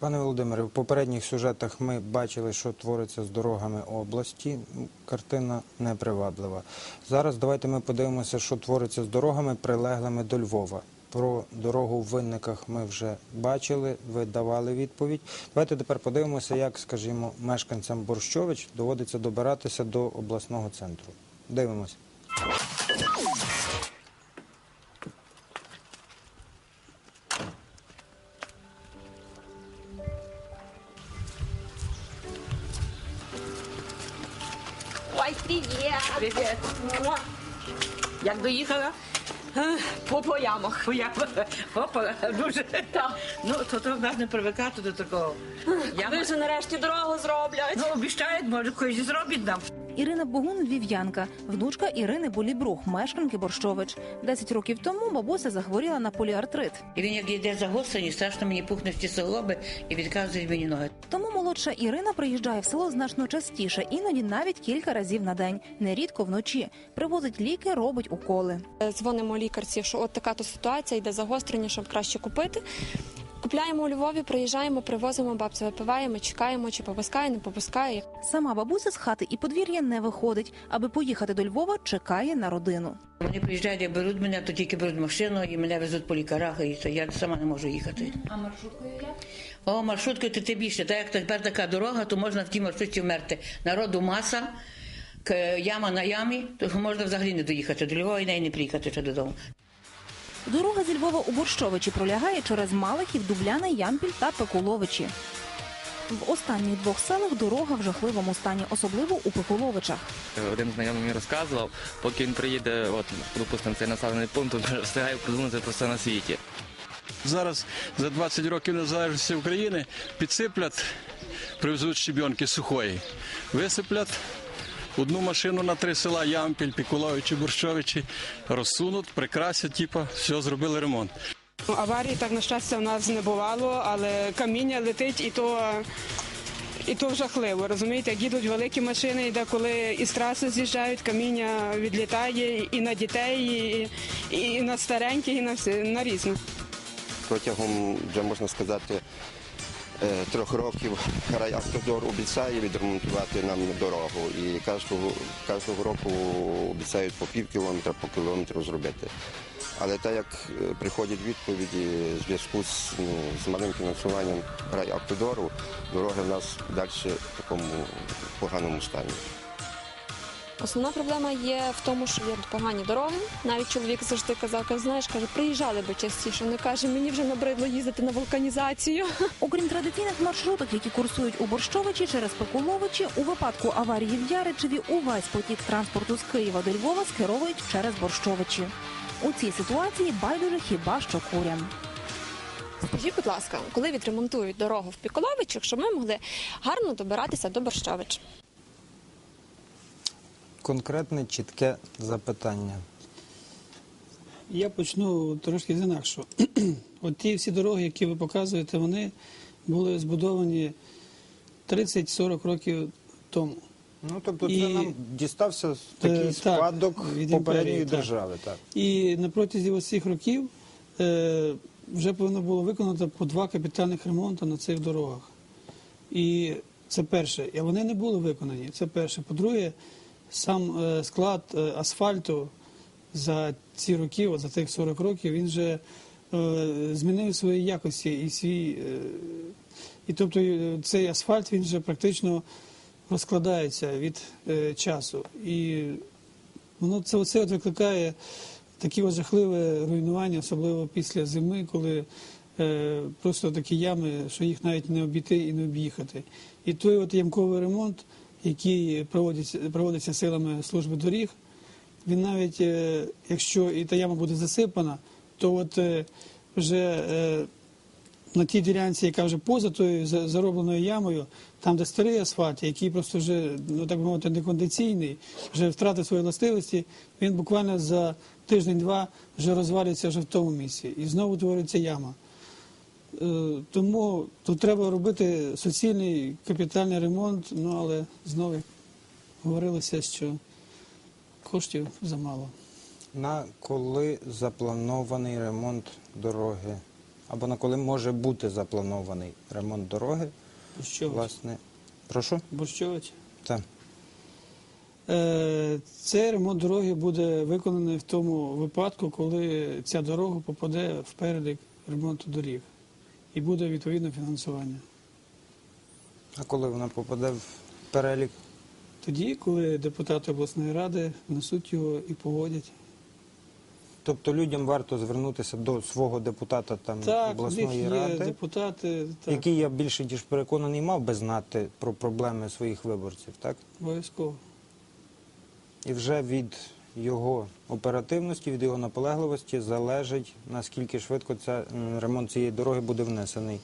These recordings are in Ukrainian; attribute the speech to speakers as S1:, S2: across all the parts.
S1: Пане Володимире, в попередніх сюжетах ми бачили, що твориться з дорогами області. Картина неприваблива. Зараз давайте ми подивимося, що твориться з дорогами, прилеглими до Львова. Про дорогу в винниках ми вже бачили, ви давали відповідь. Давайте тепер подивимося, як, скажімо, мешканцям Борщович доводиться добиратися до обласного центру. Дивимося.
S2: Привіт!
S3: Привіт. Як доїхала?
S2: По по ямах.
S3: Опа, дуже.
S2: Так.
S3: Ну, то то в нас не привикати до такого.
S2: Ви вже нарешті дорогу зроблять.
S3: ну, обіцяють, може, і зробить нам.
S4: Ірина Богун львів'янка, внучка Ірини Болібрух, мешканки Борщович. Десять років тому бабуся захворіла на поліартрит.
S3: І він як йде загострені, страшно мені пухне всі суглоби і відказує мені ноги.
S4: Молодша Ірина приїжджає в село значно частіше, іноді навіть кілька разів на день, нерідко вночі. Привозить ліки, робить уколи.
S2: Дзвонимо лікарці, що от така то ситуація, йде загострення, щоб краще купити. Купляємо у Львові, приїжджаємо, привозимо, бабцю випиваємо, чекаємо, чи попускає, не попускає.
S4: Сама бабуся з хати і подвір'я не виходить. Аби поїхати до Львова, чекає на родину.
S3: Вони приїжджають, як беруть мене, то тільки беруть машину і мене везуть по лікарах, і то я сама не можу їхати.
S2: А маршруткою як?
S3: О, маршруткою ти, ти більше. Так як тепер така дорога, то можна в тій маршрутці вмерти. Народу маса, к- яма на ямі, то можна взагалі не доїхати до Львова і неї не приїхати ще додому.
S4: Дорога зі Львова у Борщовичі пролягає через Малихів, Дубляни, Ямпіль та Пекуловичі. В останніх двох селах дорога в жахливому стані, особливо у Пекуловичах.
S5: Один знайомий мені розказував, поки він приїде, от, допустимо, цей населений пункт, то встигає придумати про все на світі.
S6: Зараз за 20 років незалежності України підсиплять, привезуть щебінки сухої, висиплять одну машину на три села Ямпіль, Пікуловичі, Борщовичі, розсунуть, прикрасять, типу, все, зробили ремонт.
S7: Ну, Аварії так на щастя в нас не бувало, але каміння летить і то. І то жахливо, розумієте, як їдуть великі машини, і деколи із траси з'їжджають, каміння відлітає і на дітей, і, і на стареньких, і на на різне.
S8: Протягом, вже можна сказати, е, трьох років райавтодор обіцяє відремонтувати нам дорогу. І кожного, кожного року обіцяють по пів кілометра, по кілометру зробити. Але так як е, приходять відповіді в зв'язку з, ну, з малим фінансуванням райавтодору, дороги в нас далі в такому поганому стані.
S2: Основна проблема є в тому, що є погані дороги. Навіть чоловік завжди казав, каже, знаєш, каже, приїжджали би частіше. Він каже, мені вже набридло їздити на вулканізацію.
S4: Окрім традиційних маршруток, які курсують у Борщовичі через Пекуловичі, у випадку аварії в Яричеві увесь потік транспорту з Києва до Львова скеровують через Борщовичі. У цій ситуації байдуже хіба що курям.
S2: Скажіть, будь ласка, коли відремонтують дорогу в Піколовичах, щоб ми могли гарно добиратися до Борщович?
S1: Конкретне чітке запитання.
S9: Я почну трошки з інакшого. От ті всі дороги, які ви показуєте, вони були збудовані 30-40 років тому.
S1: Ну, тобто, це
S9: І-
S1: нам дістався
S9: Е,
S1: такий
S9: так,
S1: спадок
S9: від
S1: попередньої
S9: імперії, так.
S1: держави. Так.
S9: І на протязі ось цих років е, вже повинно було виконати по два капітальних ремонти на цих дорогах. І це перше. І вони не були виконані. Це перше. По-друге, сам е, склад е, асфальту за ці роки, от за тих 40 років, він вже е, змінив свої якості і свій. І тобто цей асфальт він вже практично розкладається від е, часу. І Воно це оце от викликає такі жахливе руйнування, особливо після зими, коли е, просто такі ями, що їх навіть не обійти і не об'їхати. І той от ямковий ремонт, який проводиться, проводиться силами служби доріг, він навіть, е, якщо і та яма буде засипана, то от е, вже е, на тій ділянці, яка вже поза тою заробленою ямою, там, де старий асфальт, який просто вже, ну так би мовити, некондиційний, вже втратив свої властивості, він буквально за тиждень-два вже розвалюється вже в тому місці. І знову твориться яма. Е, Тому тут треба робити суцільний капітальний ремонт, ну але знову говорилося, що коштів замало.
S1: На коли запланований ремонт дороги або на коли може бути запланований ремонт дороги.
S9: Борщович.
S1: Власне, прошу?
S9: Борщович.
S1: Так.
S9: Е, Цей ремонт дороги буде виконаний в тому випадку, коли ця дорога попаде в перелік ремонту доріг і буде відповідне фінансування.
S1: А коли вона попаде в перелік?
S9: Тоді, коли депутати обласної ради внесуть його і погодять.
S1: Тобто людям варто звернутися до свого депутата там
S9: Так,
S1: обласної
S9: є
S1: ради,
S9: депутати, так,
S1: який я більше ніж переконаний мав би знати про проблеми своїх виборців, так?
S9: обов'язково.
S1: І вже від його оперативності, від його наполегливості залежить наскільки швидко ця ремонт цієї дороги буде внесений.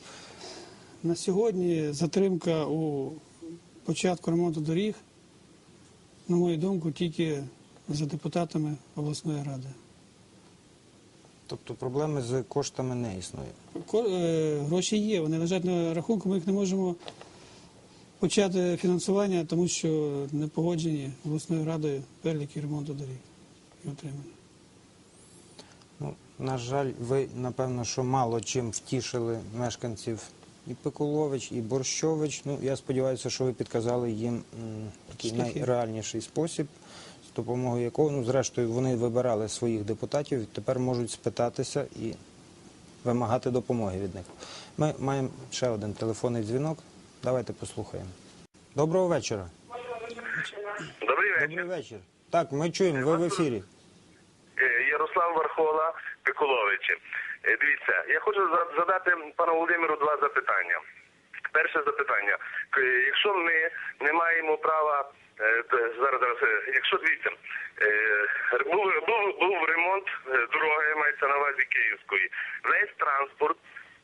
S9: На сьогодні затримка у початку ремонту доріг, на мою думку, тільки за депутатами обласної ради.
S1: Тобто проблеми з коштами не існує.
S9: Е, Гроші є, вони лежать на рахунку, ми їх не можемо почати фінансування, тому що не погоджені обласною радою переліки ремонту доріг і отримання.
S1: Ну, на жаль, ви напевно, що мало чим втішили мешканців і Пикулович, і Борщович. Ну, я сподіваюся, що ви підказали їм м, такий
S9: Шляхи.
S1: найреальніший спосіб, з допомогою якого, ну, зрештою, вони вибирали своїх депутатів і тепер можуть спитатися і вимагати допомоги від них. Ми маємо ще один телефонний дзвінок. Давайте послухаємо. Доброго вечора.
S10: Добрий вечір.
S1: Добрий вечір. Так, ми чуємо, ви в ефірі.
S10: Е, Ярослав Вархола Пиколовичі. Е, Дивіться, я хочу задати пану Володимиру два запитання. Перше запитання. Якщо ми не маємо права е, зараз, зараз, якщо дивіться, був, був, був ремонт дороги, мається на увазі Київської. Весь транспорт,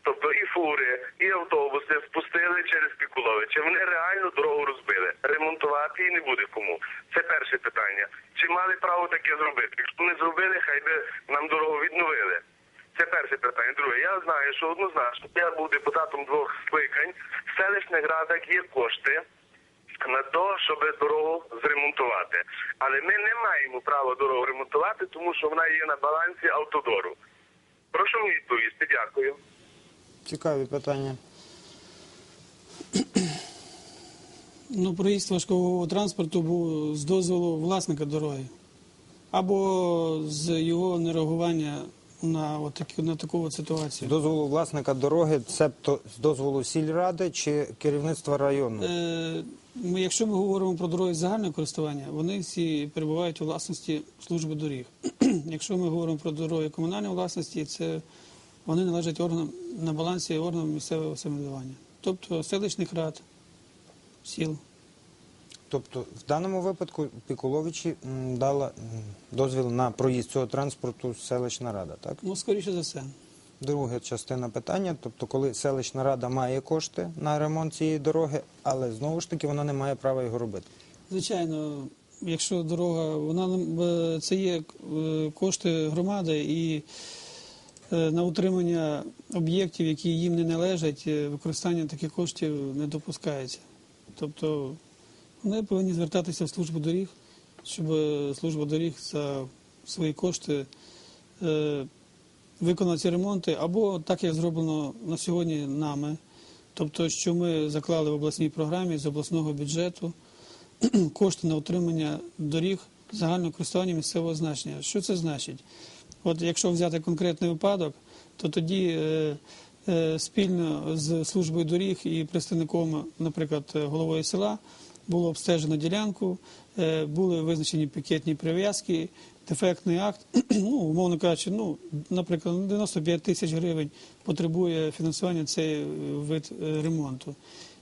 S10: тобто і фури, і автобуси спустили через Пікуловича. Вони реально дорогу розбили. Ремонтувати її не буде кому. Це перше питання. Чи мали право таке зробити? Якщо не зробили, хай би нам дорогу відновили. Це перше питання. Друге, я знаю, що однозначно я був депутатом двох скликань. В селищних радах є кошти на те, щоб дорогу зремонтувати. Але ми не маємо права дорогу ремонтувати, тому що вона є на балансі автодору. Прошу мені відповісти, дякую.
S1: Цікаві питання.
S9: Ну, проїзд важкового транспорту був з дозволу власника дороги або з його нереагування на, от такі, на таку от
S1: З
S9: ситуацію.
S1: дозволу власника дороги, цебто з дозволу сільради чи керівництва району?
S9: Е, ми- якщо ми говоримо про дороги загального користування, вони всі перебувають у власності служби доріг. якщо ми говоримо про дороги комунальної власності, це вони належать органам на балансі органам місцевого самоврядування, тобто селищних рад, сіл.
S1: Тобто в даному випадку Пікуловичі дала дозвіл на проїзд цього транспорту селищна рада, так?
S9: Ну, скоріше за все.
S1: Друга частина питання, тобто коли селищна рада має кошти на ремонт цієї дороги, але знову ж таки вона не має права його робити.
S9: Звичайно, якщо дорога, вона е, це є е, кошти громади і на утримання об'єктів, які їм не належать, е, використання таких коштів не допускається. Тобто вони повинні звертатися в службу доріг, щоб е, служба доріг за свої кошти е, виконала ці ремонти, або так як зроблено на сьогодні нами. Тобто, що ми заклали в обласній програмі з обласного бюджету кошти на утримання доріг загального користування місцевого значення. Що це значить? От якщо взяти конкретний випадок, то тоді е, е, спільно з службою доріг і представником, наприклад, головою села було обстежено ділянку, е, були визначені пікетні прив'язки, дефектний акт. ну, умовно кажучи, ну, наприклад, 95 тисяч гривень потребує фінансування цей вид ремонту.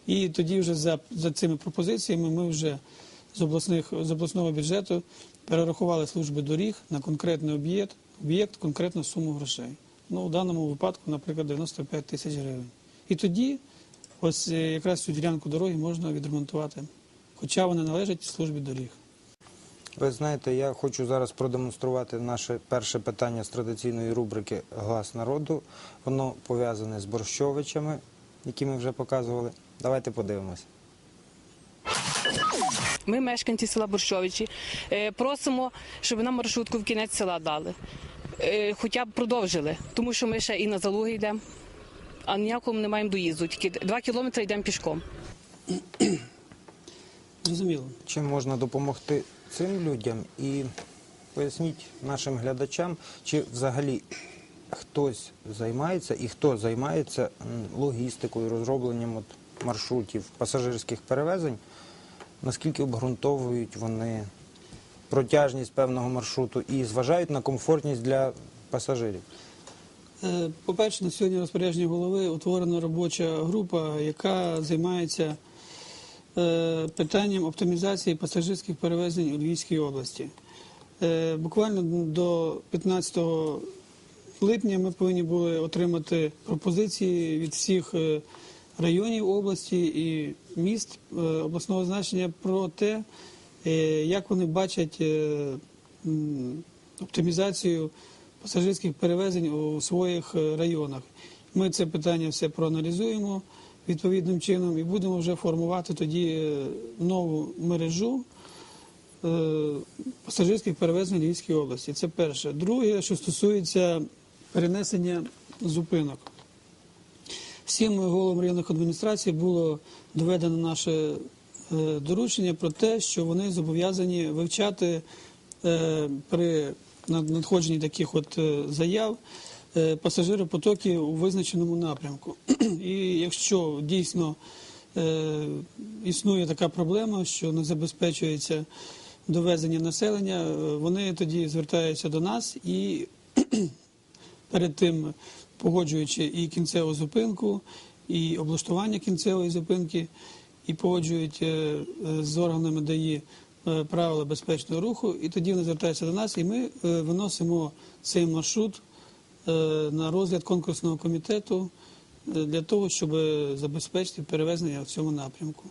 S9: І тоді вже за, за цими пропозиціями ми вже з, обласних, з обласного бюджету перерахували служби доріг на конкретний об'єкт, об'єкт, конкретну суму грошей. Ну, в даному випадку, наприклад, 95 тисяч гривень. І тоді ось е, якраз цю ділянку дороги можна відремонтувати, хоча вона належить службі доріг.
S1: Ви знаєте, я хочу зараз продемонструвати наше перше питання з традиційної рубрики Глас народу. Воно пов'язане з борщовичами, які ми вже показували. Давайте подивимось.
S11: Ми, мешканці села Борщовичі, е, просимо, щоб нам маршрутку в кінець села дали. Е, Хоча б продовжили, тому що ми ще і на залуги йдемо. а ніякого ми не маємо доїзду. Тільки два кілометри йдемо пішком.
S9: Зрозуміло.
S1: Чим можна допомогти цим людям? І поясніть нашим глядачам, чи взагалі хтось займається і хто займається логістикою, розробленням маршрутів пасажирських перевезень, наскільки обґрунтовують вони протяжність певного маршруту і зважають на комфортність для пасажирів?
S9: Е, По-перше, на сьогодні розпорядження голови утворена робоча група, яка займається е, питанням оптимізації пасажирських перевезень у Львівській області. Е, Буквально до 15 липня ми повинні були отримати пропозиції від всіх районів області і міст е, обласного значення про те, е, як вони бачать е, оптимізацію пасажирських перевезень у своїх районах. Ми це питання все проаналізуємо відповідним чином і будемо вже формувати тоді нову мережу пасажирських перевезень в Львівській області. Це перше. Друге, що стосується перенесення зупинок. Всім головам районних адміністрацій було доведено наше е, доручення про те, що вони зобов'язані вивчати е, при надходженні таких от е, заяв пасажиропотоки у визначеному напрямку. І якщо дійсно існує така проблема, що не забезпечується довезення населення, вони тоді звертаються до нас і перед тим погоджуючи і кінцеву зупинку, і облаштування кінцевої зупинки, і погоджують е, е, з органами ДАІ е, правила безпечного руху, і тоді вони звертаються до нас, і ми виносимо цей маршрут на розгляд конкурсного комітету для того, щоб забезпечити перевезення в цьому напрямку.